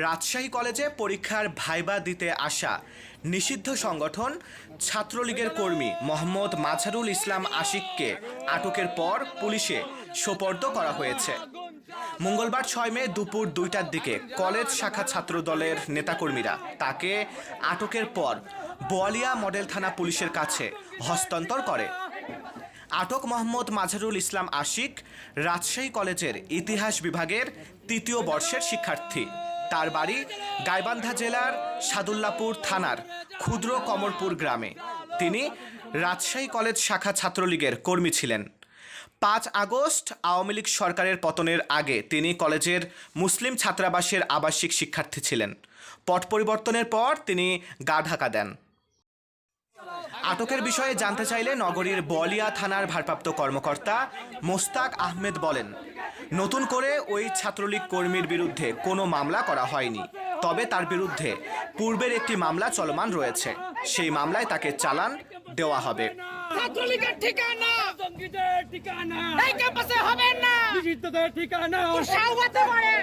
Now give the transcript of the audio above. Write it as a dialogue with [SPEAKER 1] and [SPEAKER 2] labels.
[SPEAKER 1] রাজশাহী কলেজে পরীক্ষার ভাইবা দিতে আসা নিষিদ্ধ সংগঠন ছাত্রলীগের কর্মী মোহাম্মদ মাঝারুল ইসলাম আশিককে আটকের পর পুলিশে সোপর্দ করা হয়েছে। মঙ্গলবার ছয় মে দুপুর দুইটার দিকে কলেজ শাখা ছাত্র দলের নেতাকর্মীরা তাকে আটকের পর বোয়ালিয়া মডেল থানা পুলিশের কাছে হস্তান্তর করে। আটক মোহাম্মদ মাঝারুল ইসলাম আশিক রাজশাহী কলেজের ইতিহাস বিভাগের তৃতীয় বর্ষের শিক্ষার্থী। তার বাড়ি গাইবান্ধা জেলার সাদুল্লাপুর থানার ক্ষুদ্র কমরপুর গ্রামে। তিনি রাজশাহী কলেজ শাখা ছাত্রলীগের কর্মী ছিলেন। পাঁচ আগস্ট আওয়ামী লীগ সরকারের পতনের আগে তিনি কলেজের মুসলিম ছাত্রাবাসের আবাসিক শিক্ষার্থী ছিলেন। পট পরিবর্তনের পর তিনি গা ঢাকা দেন। আটকের বিষয়ে জানতে চাইলে নগরীর বলিয়া থানার ভারপ্রাপ্ত কর্মকর্তা মোস্তাক আহমেদ বলেন নতুন করে ওই ছাত্রলীগ কর্মীর বিরুদ্ধে কোনো মামলা করা হয়নি। তবে তার বিরুদ্ধে পূর্বের একটি মামলা চলমান রয়েছে। সেই মামলায় তাকে চালান দেওয়া হবে।
[SPEAKER 2] ছাত্রলীগের ঠিকানা!
[SPEAKER 3] জঙ্গিদের ঠিকানা!
[SPEAKER 2] এই ক্যাম্পাসে হবে না!
[SPEAKER 3] নিষিদ্ধদের ঠিকানা!
[SPEAKER 2] উৎসাহ পারে?